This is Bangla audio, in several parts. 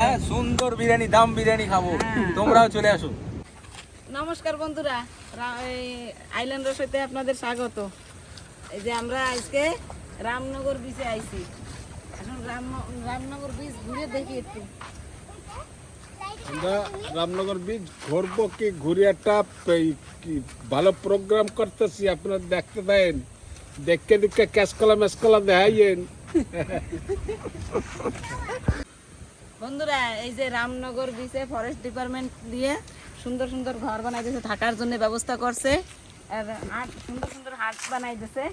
হ্যাঁ সুন্দর বিরিয়ানি দাম বিরিয়ানি খাব। হ্যাঁ। তোমরাও চলে আসো। নমস্কার বন্ধুরা এই আইল্যান্ড রসইতে আপনাদের স্বাগত। এই যে আমরা আজকে রামনগর বিচে আইছি। এখন রাম রামনগর বিচ ঘুরে দেখি একটু। আমরা রামনগর বীজ ঘুরবো কি? ঘুরে একটা এই কি ভালো প্রোগ্রাম করতেছি আপনারা দেখতে দেন দেখে দেখে ক্যাসকলা মেসকলা দেখাইয়েন। বন্ধুরা, এই যে রামনগর বিচে ফরেস্ট ডিপার্টমেন্ট দিয়ে সুন্দর সুন্দর ঘর বানাই দিয়েছে থাকার জন্য ব্যবস্থা করছে। আর সুন্দর সুন্দর হাট বানাই দিয়েছে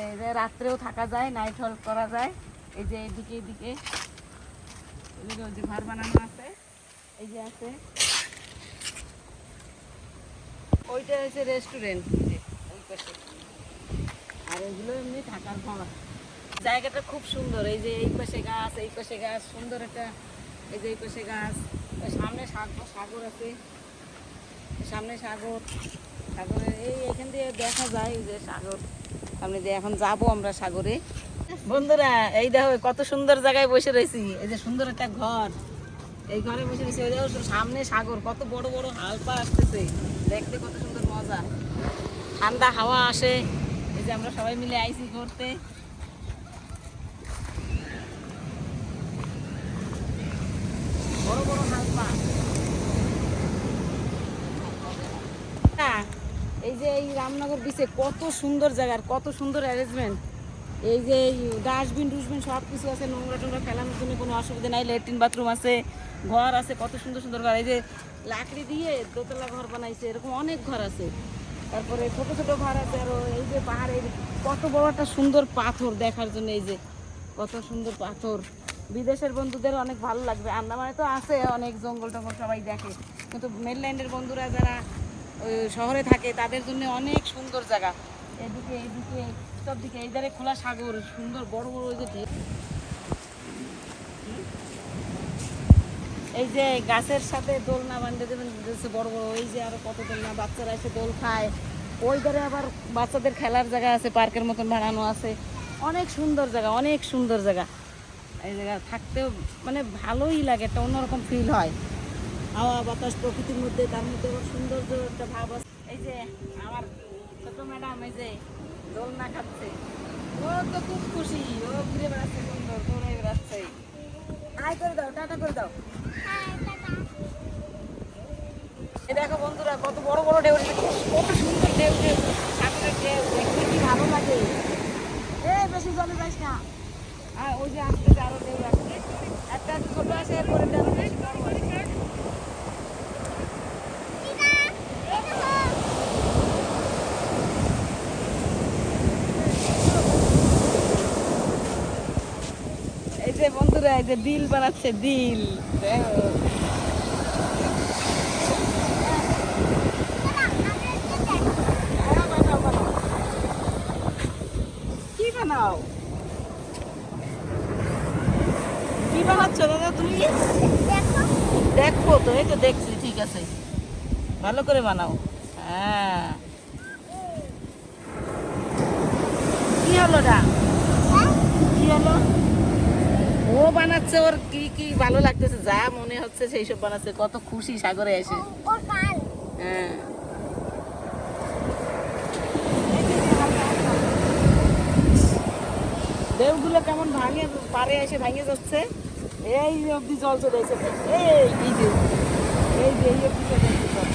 এই যে রাত্রেও থাকা যায় নাইট হল করা যায়। এই যে এদিকে এদিকে ঘর বানানো আছে, এই যে আছে। ওইটা হচ্ছে রেস্টুরেন্ট আর এগুলো এমনি থাকার ঘর। জায়গাটা খুব সুন্দর, এই যে এই পাশে গাছ, এই পাশে গাছ, সুন্দর একটা, এই যে এই পাশে গাছ। সামনে সাগর আছে, সামনে সাগর। সাগরে এই এখান দিয়ে দেখা যায় যে সাগর। সামনে দিয়ে এখন যাব আমরা সাগরে। বন্ধুরা, এই দেখো কত সুন্দর জায়গায় বসে রয়েছি। এই যে সুন্দর একটা ঘর। এই ঘরে বসে রয়েছি। ওই দেখো সামনে সাগর, কত বড় বড় হালপা আসতেছে। দেখতে কত সুন্দর মজা। ঠান্ডা হাওয়া আসে। এই যে আমরা সবাই মিলে আইসি ঘুরতে। বড় বড় হ্যাঁ, এই যে এই রামনগর বিচে কত সুন্দর জায়গার কত সুন্দর অ্যারেঞ্জমেন্ট এই যে এই ডাস্টবিন ডুস্টবিন সব কিছু আছে নোংরা টোংরা ফেলানোর জন্য কোনো অসুবিধা নাই ল্যাট্রিন বাথরুম আছে ঘর আছে কত সুন্দর সুন্দর ঘর। এই যে লাকড়ি দিয়ে দোতলা ঘর বানাইছে এরকম অনেক ঘর আছে। তারপরে ছোট ছোট ঘর আছে আরও, এই যে পাহাড়ের কত বড় একটা সুন্দর পাথর দেখার জন্য এই যে, কত সুন্দর পাথর। বিদেশের বন্ধুদের অনেক ভালো লাগবে। আন্দামানে তো আছে, অনেক জঙ্গল টঙ্গল সবাই দেখে। কিন্তু মেনল্যান্ডের বন্ধুরা যারা শহরে থাকে, তাদের জন্য অনেক সুন্দর জায়গা। এদিকে এদিকে সব দিকে এই ধারে খোলা সাগর, সুন্দর বড় বড় ওই যে এই যে গাছের সাথে দোলনা বান্ধে দেবেন বড় বড়, এই যে আরও কত দোলনা, বাচ্চারা এসে দোল খায়। ওই ধারে আবার বাচ্চাদের খেলার জায়গা আছে, পার্কের মতন বানানো আছে। অনেক সুন্দর জায়গা, অনেক সুন্দর জায়গা। এই জায়গা থাকতেও মানে ভালোই লাগে, একটা অন্যরকম ফিল হয়। হাওয়া, বাতাস, প্রকৃতির মধ্যে, তার মধ্যে সৌন্দর্য, একটা ভাব আছে। এই যে আমার ছোট ম্যাডাম, এই যে দোলনা খাচ্ছে। ও তো খুব খুশি, ও ঘুরে বেড়াচ্ছে সুন্দর, ঘুরে বেড়াচ্ছে। হাই করে দাও টাটা করে দাও। এই দেখো বন্ধুরা কত বড় বড় ঢেউ কত সুন্দর ঢেউ ঢেউ। সাগরের ঢেউ দেখতে কি ভালো লাগে। এই বেশি জলে যাইস না। আর ওই যে আসতে আরও ঢেউ আসছে। একটা ছোট আছে এরপরে আরও বেশি বড় আছে। এই যে বন্ধুরা এই যে দিল বানাচ্ছে দিল। কি বানাও? কি বানাচ্ছ দাদা তুমি? দেখো তো এই তো দেখছি ঠিক আছে। ভালো করে বানাও। হ্যাঁ। কি হলো না কি হলো? ও বানাচ্ছে ওর কি কি ভালো লাগতেছে যা মনে হচ্ছে সেই সব বানাচ্ছে কত খুশি সাগরে এসে। হ্যাঁ। ঢেউগুলো কেমন ভাঙে পারে এসে ভাঙে যাচ্ছে? এই অবধি জল চলে এসেছে। এই এই যে এই যে এই অবধি চলে এসেছে জল।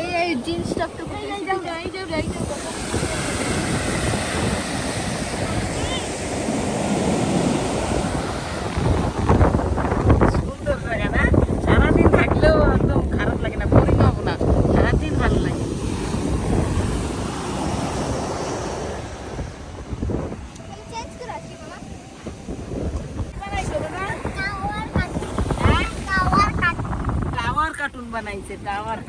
এই এই জিন্সটা একটু এই যাও এই যাও এই যাও সুন্দর জায়গা না সারাদিন থাকলেও একদম খারাপ লাগে না বোরিং হব না সারাদিন ভালো লাগে চেঞ্জ করে আসি মামা কি বানাইছো দাদা? টাওয়ার কাট হ্যাঁ? টাওয়ার কাট টাওয়ার কার্টুন বানাইছে টাওয়ার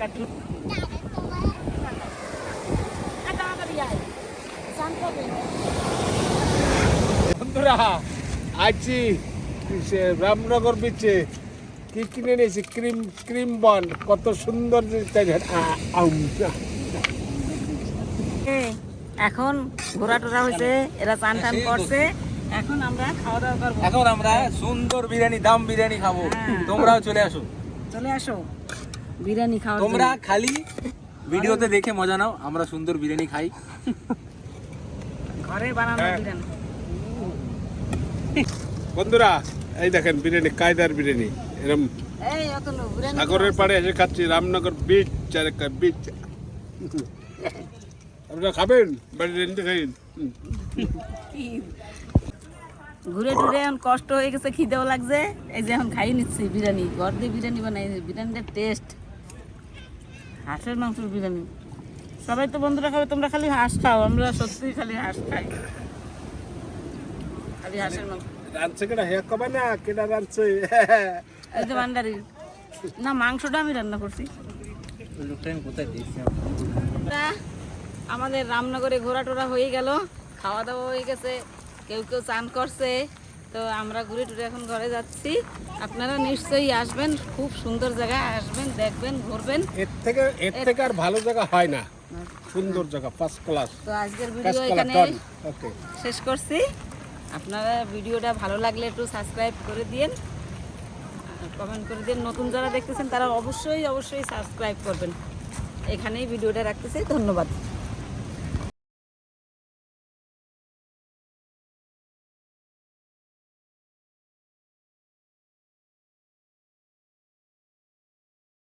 করবে বন্ধুরা আছি সে রামনগর বিচে কি কিনে নিয়েছি ক্রিম ক্রিম বন। কত সুন্দর এখন ঘোরা টোরা হয়েছে এরা চান টান করছে। এখন আমরা খাওয়া দাওয়া করব। এখন আমরা সুন্দর বিরিয়ানি দাম বিরিয়ানি খাব। হ্যাঁ। তোমরাও চলে আসো। চলে আসো। বিরিয়ানি খাওয়া তোমরা খালি ভিডিওতে দেখে মজা নাও আমরা সুন্দর বিরিয়ানি খাই। ঘরে বানানো হ্যাঁ। বিরিয়ানি। বন্ধুরা এই দেখেন বিরিয়ানি কায়দার বিরিয়ানি। এরম সাগরের পাড়ে এসে খাচ্ছি রামনগর বিচ চারেকা বিচ আপনারা খাবেন? বাড়ি রেন্টে খাইন? ঘুরে টুরে এখন কষ্ট হয়ে গেছে খিদেও লাগছে। এই যে এখন খাই নিচ্ছি বিরিয়ানি ঘর দিয়ে বিরিয়ানি বানাই বিরিয়ানিটার টেস্ট হাঁসের মাংসের বিরিয়ানি। সবাই তো বন্ধুরা খাবে তোমরা খালি হাঁস খাও আমরা সত্যিই খালি হাঁস খাই। খালি হাঁসের মাংস। রাঁধছে কেটা হে কবে না? কেটা রাঁধছে? এই যে ভান্ডারি। না মাংসটা আমি রান্না করছি। আমাদের রামনগরে ঘোরা টোরা হয়ে গেল খাওয়া দাওয়া হয়ে গেছে কেউ কেউ চান করছে। তো আমরা ঘুরে টুরে এখন ঘরে যাচ্ছি। আপনারা নিশ্চয়ই আসবেন খুব সুন্দর জায়গায় আসবেন দেখবেন ঘুরবেন। এর থেকে এর থেকে আর ভালো জায়গা হয় না। সুন্দর জায়গা ফার্স্ট ক্লাস তো আজকের ভিডিও এখানে শেষ করছি। আপনারা ভিডিওটা ভালো লাগলে একটু সাবস্ক্রাইব করে দিন কমেন্ট করে দিন নতুন যারা দেখতেছেন তারা অবশ্যই অবশ্যই সাবস্ক্রাইব করবেন। এখানেই ভিডিওটা রাখতেছি। ধন্যবাদ।